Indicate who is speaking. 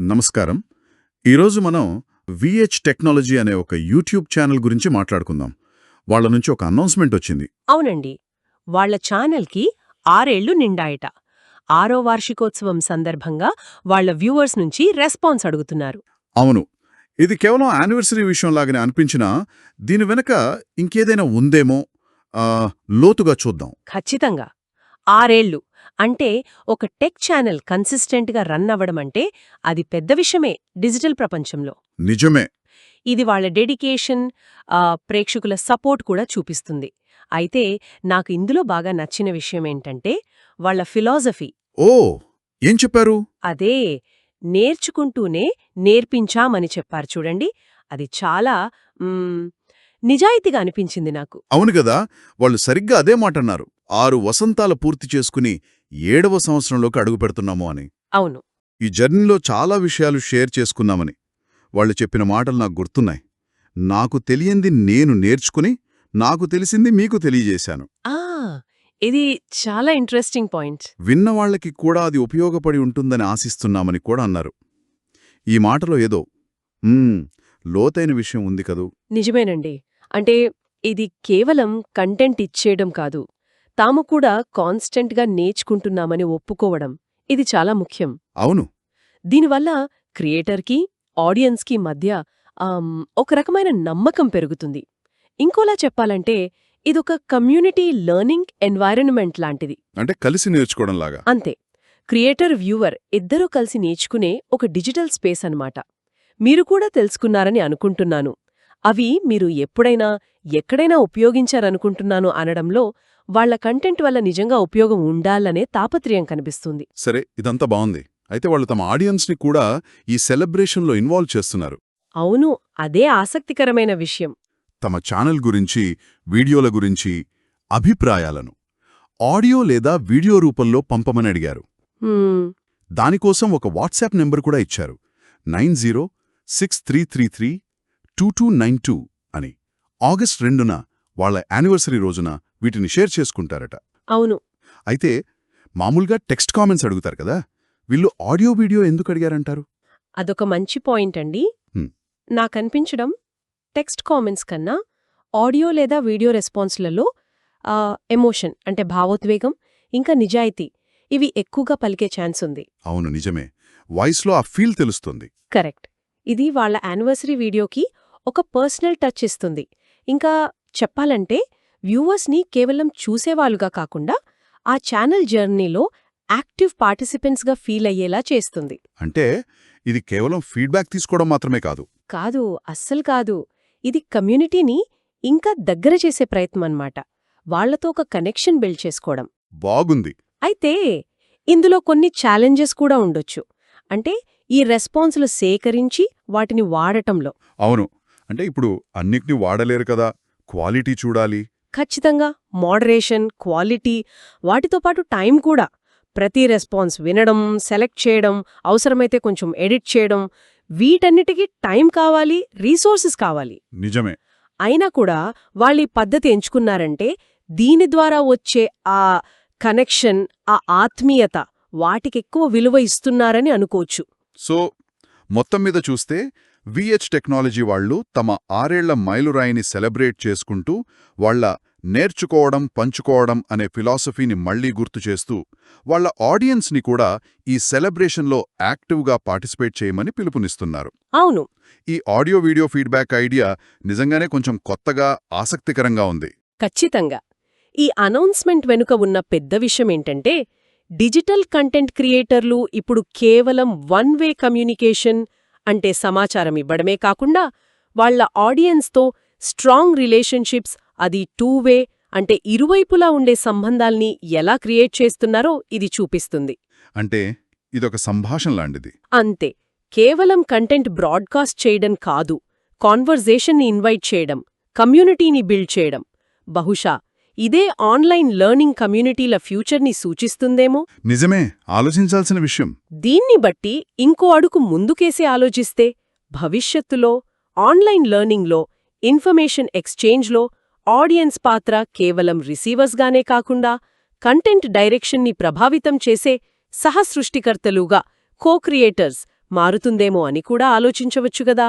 Speaker 1: నమస్కారం. ఈరోజు మనం విహెచ్ టెక్నాలజీ అనే ఒక యూట్యూబ్ ఛానల్ గురించి మాట్లాడుకుందాం. వాళ్ళ నుంచి ఒక అనౌన్స్మెంట్ వచ్చింది.
Speaker 2: అవునండి. వాళ్ళ ఛానల్కి ఆరేళ్ళు నిండాయట. ఆరో వార్షికోత్సవం సందర్భంగా వాళ్ళ వ్యూవర్స్ నుంచి రెస్పాన్స్ అడుగుతున్నారు.
Speaker 1: అవును. ఇది కేవలం యానివర్సరీ విషయం లాగానే అనిపించినా దీని వెనక ఇంకేదైనా ఉందేమో లోతుగా చూద్దాం.
Speaker 2: ఖచ్చితంగా. ఆరేళ్ళు. అంటే ఒక టెక్ ఛానల్ కన్సిస్టెంట్గా రన్ అవ్వడం అంటే అది పెద్ద విషయమే డిజిటల్ ప్రపంచంలో.
Speaker 1: నిజమే.
Speaker 2: ఇది వాళ్ళ డెడికేషన్ ప్రేక్షకుల సపోర్ట్ కూడా చూపిస్తుంది. అయితే నాకు ఇందులో బాగా నచ్చిన విషయం ఏంటంటే వాళ్ళ ఫిలాసఫీ.
Speaker 1: ఓ! ఏం చెప్పారు?
Speaker 2: అదే నేర్చుకుంటూనే నేర్పించామని చెప్పారు చూడండి. అది చాలా నిజాయితీగా అనిపించింది నాకు.
Speaker 1: అవును కదా! వాళ్ళు సరిగ్గా అదే మాట అన్నారు ఆరు వసంతాల పూర్తి చేసుకుని ఏడవ సంవత్సరంలోకి అడుగు పెడుతున్నాము అని.
Speaker 2: అవును.
Speaker 1: ఈ జర్నీలో చాలా విషయాలు షేర్ చేసుకున్నామని. వాళ్ళు చెప్పిన మాటలు నాకు గుర్తున్నాయి. నాకు తెలియంది నేను నేర్చుకుని నాకు తెలిసింది మీకు తెలియజేశాను.
Speaker 2: ఆ! ఇది చాలా ఇంట్రెస్టింగ్ పాయింట్.
Speaker 1: విన్నవాళ్ళకి కూడా అది ఉపయోగపడి ఉంటుందని ఆశిస్తున్నామని కూడా అన్నారు. ఈ మాటలో ఏదో "మ్మ్, లోతైన విషయం ఉంది కదూ?
Speaker 2: నిజమేనండి. అంటే ఇది కేవలం కంటెంట్ ఇచ్చేయడం కాదు. తాము కూడా కాన్స్టెంట్గా నేర్చుకుంటున్నామని ఒప్పుకోవడం ఇది చాలా ముఖ్యం.
Speaker 1: అవును.
Speaker 2: దీనివల్ల క్రియేటర్కి ఆడియన్స్కి మధ్య ఒక రకమైన నమ్మకం పెరుగుతుంది. ఇంకోలా చెప్పాలంటే ఇదొక కమ్యూనిటీ లెర్నింగ్ ఎన్వైరన్మెంట్ లాంటిది.
Speaker 1: అంటే కలిసి నేర్చుకోవడం లాగా
Speaker 2: అంతే. క్రియేటర్ వ్యూవర్ ఇద్దరూ కలిసి నేర్చుకునే ఒక డిజిటల్ స్పేస్ అన్నమాట. మీరు కూడా తెలుసుకున్నారని అనుకుంటున్నాను. అవి మీరు ఎప్పుడైనా ఎక్కడైనా ఉపయోగించారనుకుంటున్నాను అనడంలో వాళ్ళ కంటెంట్ వల్ల నిజంగా ఉపయోగం ఉండాలనే తాపత్రయం కనిపిస్తుంది.
Speaker 1: సరే ఇదంతా బాగుంది. అయితే వాళ్ళు తమ ఆడియన్స్ని కూడా ఈ సెలబ్రేషన్లో ఇన్వాల్వ్ చేస్తున్నారు.
Speaker 2: అవును అదే ఆసక్తికరమైన విషయం.
Speaker 1: తమ ఛానల్ గురించి వీడియోల గురించి అభిప్రాయాలను ఆడియో లేదా వీడియో రూపంలో పంపమని అడిగారు. దానికోసం ఒక వాట్సాప్ నెంబర్ కూడా ఇచ్చారు. Nine zero six three three three two two nine two అని. ఆగస్ట్ రెండున వాళ్ళ యానివర్సరీ రోజున వీటిని షేర్ చేసుకుంటారట.
Speaker 2: అవును.
Speaker 1: అయితే మామూలుగా టెక్స్ట్ కామెంట్స్ అడుగుతారు కదా వీళ్ళు ఆడియో వీడియో ఎందుకు అడిగారంటారు?
Speaker 2: అదొక మంచి పాయింట్ అండి. నాకనిపించడం టెక్స్ట్ కామెంట్స్ కన్నా ఆడియో లేదా వీడియో రెస్పాన్స్లలో ఎమోషన్ అంటే భావోద్వేగం ఇంకా నిజాయితీ ఇవి ఎక్కువగా పలికే ఛాన్స్ ఉంది.
Speaker 1: అవును నిజమే. వాయిస్లో ఆ ఫీల్ తెలుస్తుంది.
Speaker 2: కరెక్ట్. ఇది వాళ్ళ యానివర్సరీ వీడియోకి ఒక పర్సనల్ టచ్ ఇస్తుంది. ఇంకా చెప్పాలంటే వ్యూవర్స్ని కేవలం చూసేవాళ్ళుగా కాకుండా ఆ ఛానల్ జర్నీలో యాక్టివ్ పార్టిసిపెంట్స్గా ఫీల్ అయ్యేలా చేస్తుంది.
Speaker 1: అంటే ఇది కేవలం ఫీడ్బ్యాక్ తీసుకోవడం మాత్రమే కాదు.
Speaker 2: కాదు అస్సలు కాదు. ఇది కమ్యూనిటీని ఇంకా దగ్గర చేసే ప్రయత్నం అన్నమాట. వాళ్ళతో ఒక కనెక్షన్ బిల్డ్ చేసుకోవడం.
Speaker 1: బాగుంది.
Speaker 2: అయితే ఇందులో కొన్ని ఛాలెంజెస్ కూడా ఉండొచ్చు. అంటే ఈ రెస్పాన్సులు సేకరించి వాటిని వాడటంలో.
Speaker 1: అవును. అంటే ఇప్పుడు అన్నిటినీ వాడలేరు కదా. క్వాలిటీ చూడాలి.
Speaker 2: ఖచ్చితంగా మోడరేషన్ క్వాలిటీ వాటితో పాటు టైం కూడా. ప్రతి రెస్పాన్స్ వినడం సెలెక్ట్ చేయడం అవసరమైతే కొంచెం ఎడిట్ చేయడం వీటన్నిటికీ టైం కావాలి రీసోర్సెస్ కావాలి.
Speaker 1: నిజమే.
Speaker 2: అయినా కూడా వాళ్ళు ఈ పద్ధతి ఎంచుకున్నారంటే దీని ద్వారా వచ్చే ఆ కనెక్షన్ ఆ ఆత్మీయత వాటికెక్కువ విలువ ఇస్తున్నారని అనుకోవచ్చు.
Speaker 1: సో మొత్తం మీద చూస్తే విహెచ్ టెక్నాలజీ వాళ్ళు తమ ఆరేళ్ళ మైలురాయిని సెలబ్రేట్ చేసుకుంటూ వాళ్ళ నేర్చుకోవడం పంచుకోవడం అనే ఫిలాసఫీని మళ్ళీ గుర్తు చేస్తూ వాళ్ళ ఆడియన్స్ని కూడా ఈ సెలబ్రేషన్లో యాక్టివ్గా పార్టిసిపేట్ చేయమని పిలుపునిస్తున్నారు.
Speaker 2: అవును.
Speaker 1: ఈ ఆడియో వీడియో ఫీడ్బ్యాక్ ఐడియా నిజంగానే కొంచెం కొత్తగా ఆసక్తికరంగా ఉంది.
Speaker 2: ఖచ్చితంగా. ఈ అనౌన్స్మెంట్ వెనుక ఉన్న పెద్ద విషయం ఏంటంటే డిజిటల్ కంటెంట్ క్రియేటర్లు ఇప్పుడు కేవలం వన్ వే కమ్యూనికేషన్ అంటే సమాచారం ఇవ్వడమే కాకుండా వాళ్ళ ఆడియన్స్తో స్ట్రాంగ్ రిలేషన్షిప్స్ అది టూ వే అంటే ఇరువైపులా ఉండే సంబంధాల్ని ఎలా క్రియేట్ చేస్తున్నారో ఇది చూపిస్తుంది.
Speaker 1: అంటే ఇదొక సంభాషణ లాంటిది.
Speaker 2: అంతే. కేవలం కంటెంట్ బ్రాడ్కాస్ట్ చేయడం కాదు కాన్వర్జేషన్ని ఇన్వైట్ చేయడం కమ్యూనిటీని బిల్డ్ చేయడం. బహుశా ఇదే ఆన్లైన్ లెర్నింగ్ కమ్యూనిటీల ఫ్యూచర్ని సూచిస్తుందేమో?
Speaker 1: నిజమే ఆలోచించాల్సిన విషయం.
Speaker 2: దీన్ని బట్టి ఇంకో అడుగు ముందుకేసి ఆలోచిస్తే భవిష్యత్తులో ఆన్లైన్ లెర్నింగ్లో ఇన్ఫర్మేషన్ ఎక్స్చేంజ్లో ఆడియన్స్ పాత్ర కేవలం రిసీవర్స్గానే కాకుండా కంటెంట్ డైరెక్షన్ని ప్రభావితం చేసే సహసృష్టికర్తలుగా కో క్రియేటర్స్ మారుతుందేమో అని కూడా ఆలోచించవచ్చు గదా